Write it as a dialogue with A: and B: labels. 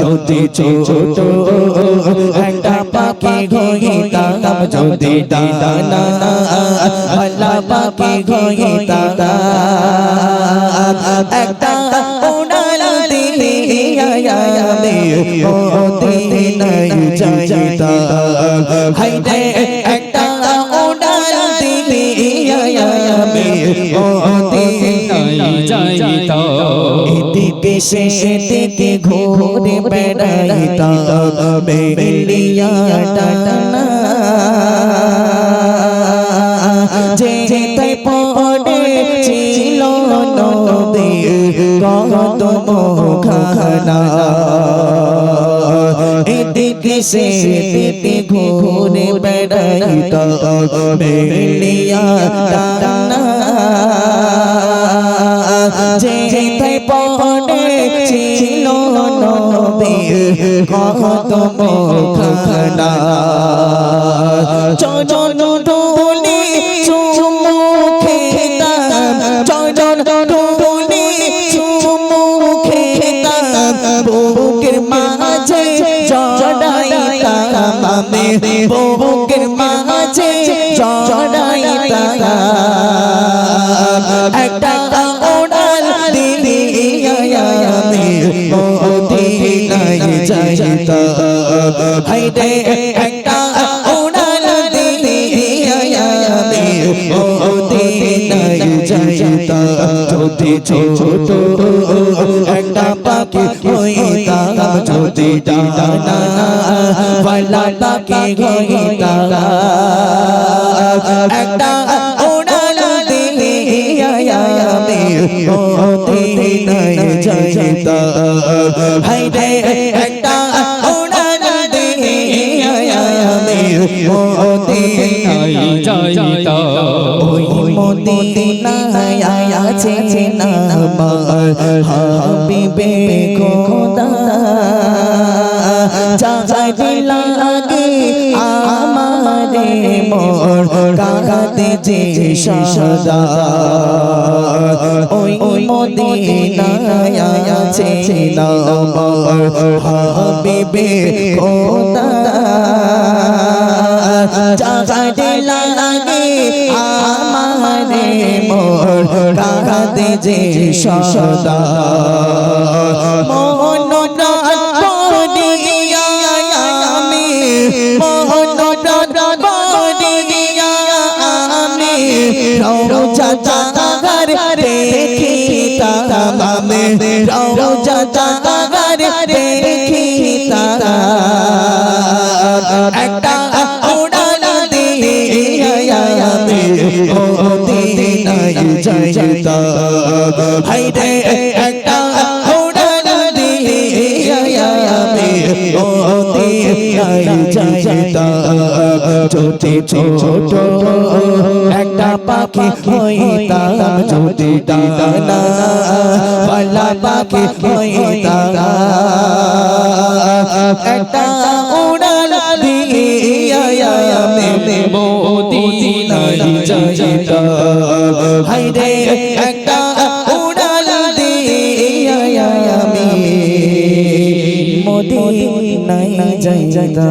A: যদি ছোট একটা পাখি হইতাম যদি ডানা আল্লাহ পাখি হইতাম একটা উড়াল দিয়া আমি মদিনায় যাইতা হাইরে একটা উড়াল দিয়া আমি মদিনায়
B: যাইতা
A: এদিকে সে এদিকে ঘুরে বেড়াইতা। বেলিয়া টানা। যে তাই পড়ে ছিল নদী কত খানা এদিকে সে যে তাই পড়ে ছিল নদী কত খানা চরণ ধুলি চুমু খেতাম চরণ ধুলি চুমু খেতাম বুকের মাঝে জড়াইতাম বুকের মাঝে জড়াইতাম একটা যাইতাম একটা উড়াল দিয়া আমি মদিনায় যাইতাম যদি ছোট একটা পাখি হইতাম যদি ডানা ওয়ালা পাখি হইতাম একটা উড়াল দিয়া আমি মদিনায় যাইতাম হাইরে একটা মদিনায়
B: যাইতা
A: ওই মদিনায় আছে নামার হাবিবে খোদা চাচাই লাগে আমারে মোর কাগাতে যে সদা ওই মদিনায় আছে নামার হাবিবে খোদা চাচাই লাগে আমারে মোর কাগাতে যে সদা। আমি রোজা চাঁদার দেখিতাম একটা উড়াল দিয়া আমি মদিনায় যাইতাম। হাইরে একটা উড়াল দিয়া আমি মদিনায় যাইতাম। যদি ছোট একটা পাখি হইতাম, যদি ডানা পালা পাখি হইতাম, একটা উড়াল দিয়া আমি
B: মদিনায় যাইতা
A: হাইরে একটা উড়াল দিয়া আমি মদিনায় যাইতা